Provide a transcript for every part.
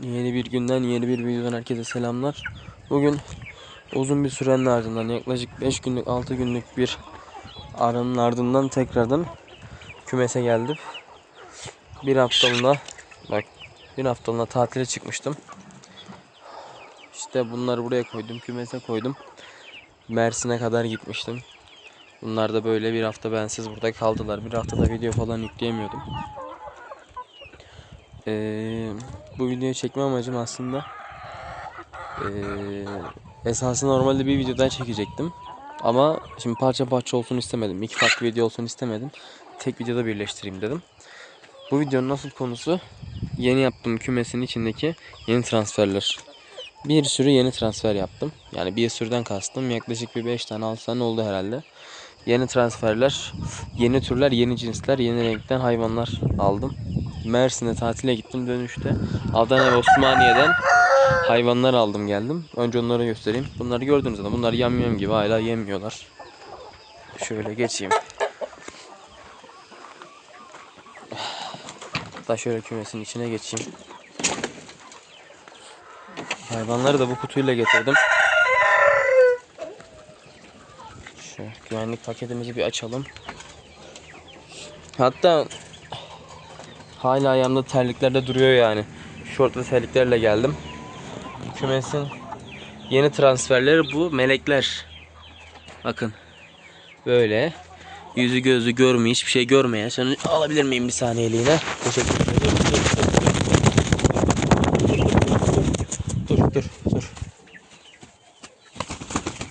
Yeni bir günden yeni bir videodan herkese selamlar. Bugün uzun bir sürenin ardından yaklaşık 5 günlük 6 günlük bir aranın ardından tekrardan kümese geldim. Bir haftalığına bak bir haftalığına tatile çıkmıştım. İşte bunları buraya koydum kümese koydum. Mersin'e kadar gitmiştim. Bunlar da böyle bir hafta bensiz burada kaldılar. Bir haftada video falan yükleyemiyordum. Ee, bu videoyu çekme amacım aslında ee, esası normalde bir video daha çekecektim. Ama şimdi parça parça olsun istemedim. İki farklı video olsun istemedim. Tek videoda birleştireyim dedim. Bu videonun asıl konusu yeni yaptığım kümesin içindeki yeni transferler. Bir sürü yeni transfer yaptım. Yani bir sürüden kastım yaklaşık bir 5 tane 6 tane oldu herhalde. Yeni transferler, yeni türler, yeni cinsler, yeni renkten hayvanlar aldım. Mersin'e tatile gittim dönüşte. Adana ve Osmaniye'den hayvanlar aldım geldim. Önce onları göstereyim. Bunları gördünüz zaten. Bunlar yam yam gibi hala yemiyorlar. Şöyle geçeyim. Hatta şöyle kümesin içine geçeyim. Hayvanları da bu kutuyla getirdim. Şu güvenlik paketimizi bir açalım. Hatta hala ayağımda terlikler de duruyor yani. Şort ve terliklerle geldim. Kümesin yeni transferleri bu melekler. Bakın. Böyle. Yüzü gözü görmüyor, hiçbir şey görmeyen. Şunu alabilir miyim bir saniyeliğine? Teşekkür ederim. Dur, dur. Dur.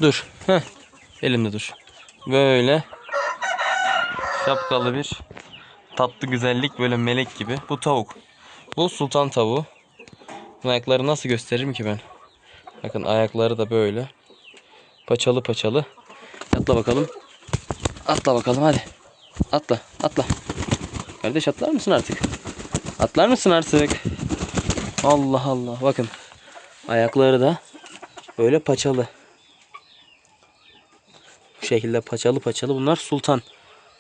Dur. Heh. Elimde dur. Böyle şapkalı bir tatlı güzellik böyle melek gibi. Bu tavuk. Bu sultan tavuğu. Ayakları nasıl gösteririm ki ben? Bakın ayakları da böyle. Paçalı paçalı. Atla bakalım. Atla bakalım hadi. Atla atla. Kardeş atlar mısın artık? Atlar mısın artık? Allah Allah. Bakın. Ayakları da böyle paçalı. Bu şekilde paçalı paçalı. Bunlar sultan.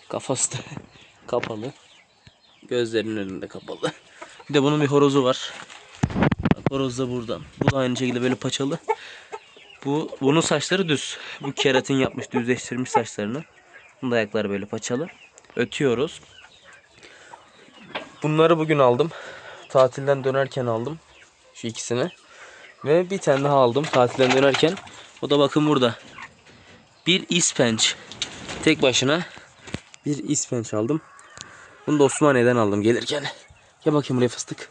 Kafası da kapalı. Gözlerinin önünde kapalı. Bir de bunun bir horozu var. Horoz da burada. Bu da aynı şekilde böyle paçalı. Bu bunun saçları düz. Bu keratin yapmış, düzleştirmiş saçlarını. Bunun da ayakları böyle paçalı. Ötüyoruz. Bunları bugün aldım. Tatilden dönerken aldım. Şu ikisini. Ve bir tane daha aldım tatilden dönerken. O da bakın burada. Bir ispenç. Tek başına bir ispenç aldım. Bunu da Osmaniye'den aldım gelirken. Gel bakayım buraya fıstık.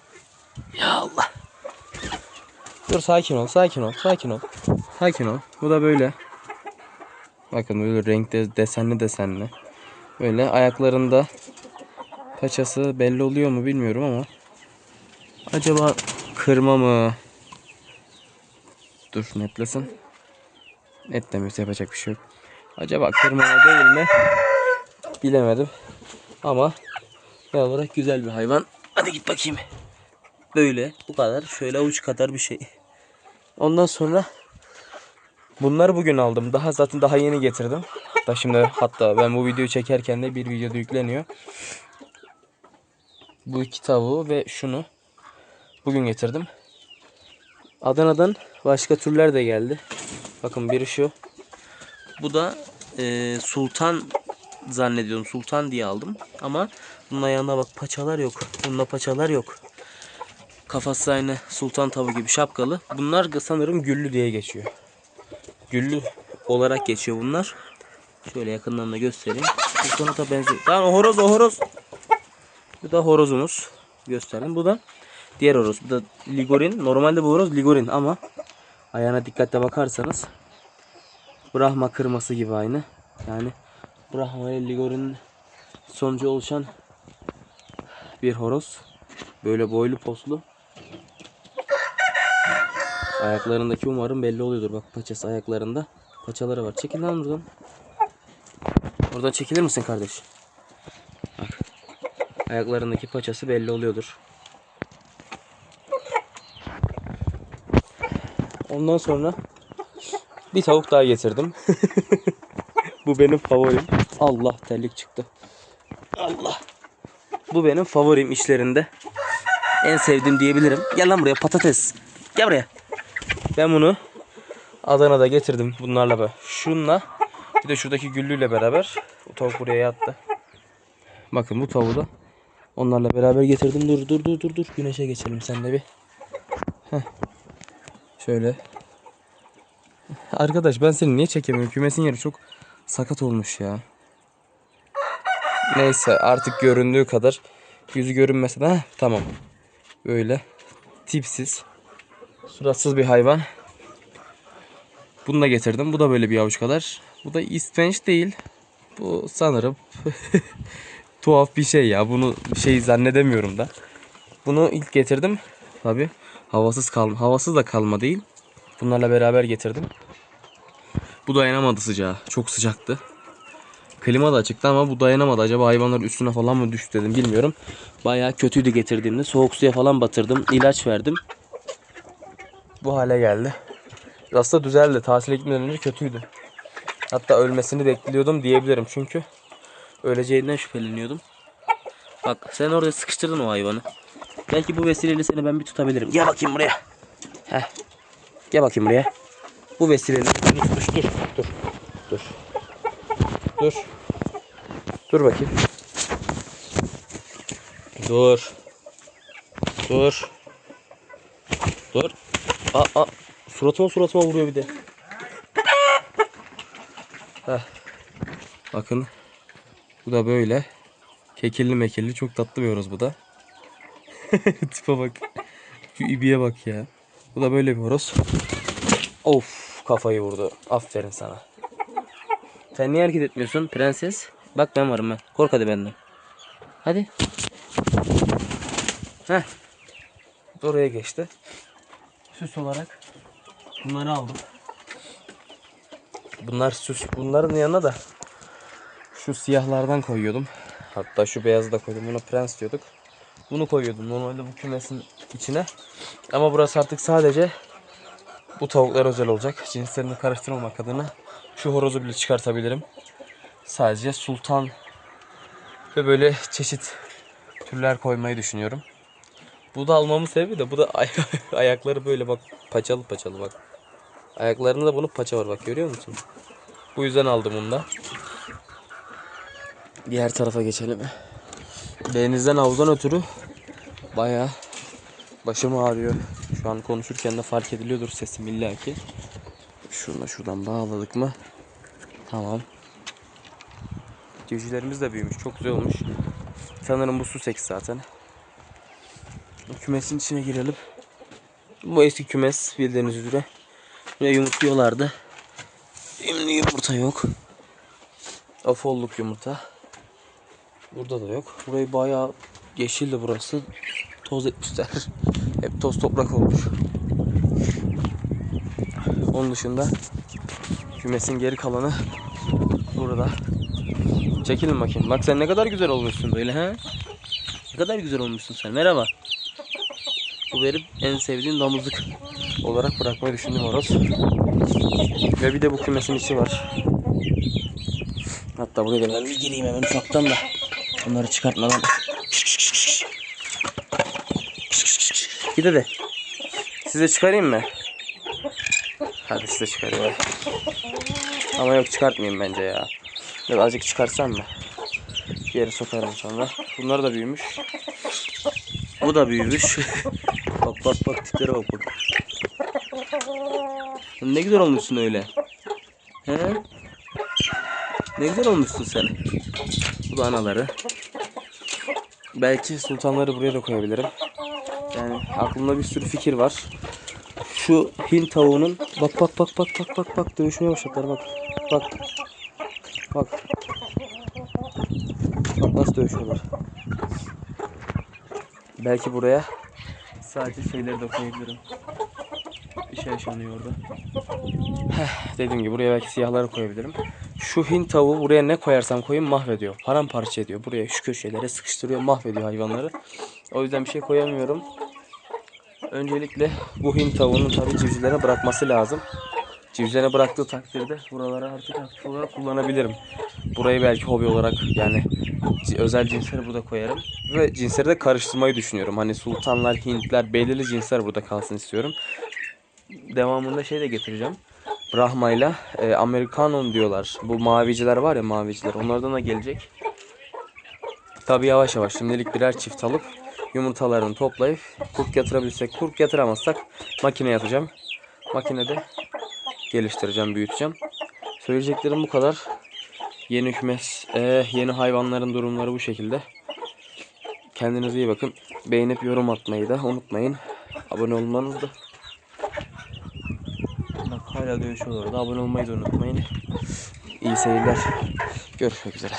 Ya Allah. Dur sakin ol, sakin ol, sakin ol. Sakin ol. Bu da böyle. Bakın böyle renkte desenli desenli. Böyle ayaklarında paçası belli oluyor mu bilmiyorum ama. Acaba kırma mı? Dur netlesin. Netlemiyorsa yapacak bir şey yok. Acaba kırma mı değil mi? Bilemedim. Ama genel olarak güzel bir hayvan. Hadi git bakayım. Böyle bu kadar. Şöyle avuç kadar bir şey. Ondan sonra bunları bugün aldım. Daha zaten daha yeni getirdim. Hatta şimdi hatta ben bu videoyu çekerken de bir videoda yükleniyor. Bu iki tavuğu ve şunu bugün getirdim. Adana'dan başka türler de geldi. Bakın biri şu. Bu da e, sultan zannediyorum. Sultan diye aldım. Ama bunun ayağına bak paçalar yok. Bunda paçalar yok. Kafası aynı sultan tavuğu gibi şapkalı. Bunlar sanırım güllü diye geçiyor. Güllü olarak geçiyor bunlar. Şöyle yakından da göstereyim. Sultana da benziyor. Tamam o horoz o horoz. Bu da horozumuz. Gösterdim. Bu da diğer horoz. Bu da ligorin. Normalde bu horoz ligorin ama ayağına dikkatle bakarsanız Brahma kırması gibi aynı. Yani Brahma ile ligorin sonucu oluşan bir horoz. Böyle boylu poslu. Ayaklarındaki umarım belli oluyordur. Bak paçası ayaklarında. Paçaları var. Çekil lan buradan. Oradan çekilir misin kardeş? Bak. Ayaklarındaki paçası belli oluyordur. Ondan sonra bir tavuk daha getirdim. Bu benim favorim. Allah terlik çıktı. Allah. Bu benim favorim işlerinde. en sevdiğim diyebilirim. Gel lan buraya patates. Gel buraya. Ben bunu Adana'da getirdim bunlarla beraber. Şunla bir de şuradaki güllüyle beraber. Bu tavuk buraya yattı. Bakın bu tavuğu da onlarla beraber getirdim. Dur dur dur dur dur. Güneşe geçelim sen de bir. Heh. Şöyle. Arkadaş ben seni niye çekemiyorum? Kümesin yeri çok sakat olmuş ya. Neyse artık göründüğü kadar yüzü görünmese de tamam. Böyle tipsiz suratsız bir hayvan. Bunu da getirdim. Bu da böyle bir avuç kadar. Bu da ispenç değil. Bu sanırım tuhaf bir şey ya. Bunu şey zannedemiyorum da. Bunu ilk getirdim. Tabi havasız kalma. Havasız da kalma değil. Bunlarla beraber getirdim. Bu dayanamadı sıcağa. Çok sıcaktı. Klima da açıktı ama bu dayanamadı. Acaba hayvanlar üstüne falan mı düştü dedim bilmiyorum. Bayağı kötüydü getirdiğimde. Soğuk suya falan batırdım. ilaç verdim. Bu hale geldi. Aslında düzeldi. Tatile gitmeden önce kötüydü. Hatta ölmesini bekliyordum diyebilirim. Çünkü öleceğinden şüpheleniyordum. Bak sen orada sıkıştırdın o hayvanı. Belki bu vesileyle seni ben bir tutabilirim. Gel bakayım buraya. Heh. Gel bakayım buraya. Bu vesileyle dur dur dur dur. Dur. Dur. Bakayım. Dur. Dur. Dur. Aa, aa. Suratıma suratıma vuruyor bir de. Heh. Bakın. Bu da böyle. Kekilli mekilli çok tatlı bir bu da. Tipe bak. Şu ibiye bak ya. Bu da böyle bir horoz. Of kafayı vurdu. Aferin sana. Sen niye hareket etmiyorsun prenses? Bak ben varım ben. Kork hadi benden. Hadi. Heh. Oraya geçti. Süs olarak bunları aldım. Bunlar süs. Bunların yanına da şu siyahlardan koyuyordum. Hatta şu beyazı da koydum. Buna prens diyorduk. Bunu koyuyordum normalde bu kümesin içine. Ama burası artık sadece bu tavuklar özel olacak. Cinslerini karıştırmamak adına şu horozu bile çıkartabilirim. Sadece sultan ve böyle çeşit türler koymayı düşünüyorum. Bu da almamın sebebi de bu da ay- ayakları böyle bak paçalı paçalı bak. Ayaklarında da bunun paça var bak görüyor musun? Bu yüzden aldım bunu da. Diğer tarafa geçelim. Denizden havuzdan ötürü bayağı başım ağrıyor. Şu an konuşurken de fark ediliyordur sesim illaki. Şunu da şuradan bağladık mı? Tamam. Civcivlerimiz de büyümüş. Çok güzel olmuş. Sanırım bu su seks zaten. Kümesin içine girelim. Bu eski kümes bildiğiniz üzere. Yine yumurtluyorlardı. Şimdi yumurta yok. Afolluk yumurta. Burada da yok. Burayı bayağı yeşildi burası. Toz etmişler. Hep toz toprak olmuş. Onun dışında kümesin geri kalanı burada. Çekilin bakayım. Bak sen ne kadar güzel olmuşsun böyle ha? Ne kadar güzel olmuşsun sen. Merhaba. Bu benim en sevdiğim damızlık olarak bırakmayı düşündüğüm horoz. Ve bir de bu kümesin içi var. Hatta buraya ben bir gireyim hemen ufaktan da. Onları çıkartmadan. Gide de. Size çıkarayım mı? Hadi size çıkarayım. Ama yok çıkartmayayım bence ya. Biraz azıcık çıkarsam mı? Geri sokarım sonra. Bunlar da büyümüş. Bu da büyümüş. bak bak bak tiplere bak bak. Ne güzel olmuşsun öyle. He? Ne güzel olmuşsun sen. Bu da anaları. Belki sultanları buraya da koyabilirim. Aklımda bir sürü fikir var. Şu Hint tavuğunun bak bak bak bak bak bak bak dövüşmeye başladılar bak. Bak. Bak. Bak nasıl dövüşüyorlar. Belki buraya sadece şeyleri de koyabilirim. Bir şey yaşanıyor orada. Heh, dediğim gibi buraya belki siyahları koyabilirim. Şu Hint tavuğu buraya ne koyarsam koyayım mahvediyor. Paramparça ediyor. Buraya şu köşelere sıkıştırıyor, mahvediyor hayvanları. O yüzden bir şey koyamıyorum. Öncelikle bu Hint tavuğunun tabii civcivlere bırakması lazım. Civcivlerine bıraktığı takdirde buraları artık aktif olarak kullanabilirim. Burayı belki hobi olarak yani özel cinsleri burada koyarım. Ve cinsleri de karıştırmayı düşünüyorum. Hani sultanlar, hintler, belirli cinsler burada kalsın istiyorum. Devamında şey de getireceğim. Brahma'yla e, Amerikanon diyorlar. Bu maviciler var ya maviciler. Onlardan da gelecek. Tabi yavaş yavaş şimdilik birer çift alıp yumurtalarını toplayıp kurt yatırabilirsek kurt yatıramazsak makineye atacağım. Makinede geliştireceğim, büyüteceğim. Söyleyeceklerim bu kadar. Yeni kümes, e, yeni hayvanların durumları bu şekilde. Kendinize iyi bakın. Beğenip yorum atmayı da unutmayın. Abone olmanız da. Bak hala dönüşüyorlar orada. Abone olmayı da unutmayın. İyi seyirler. Görüşmek üzere.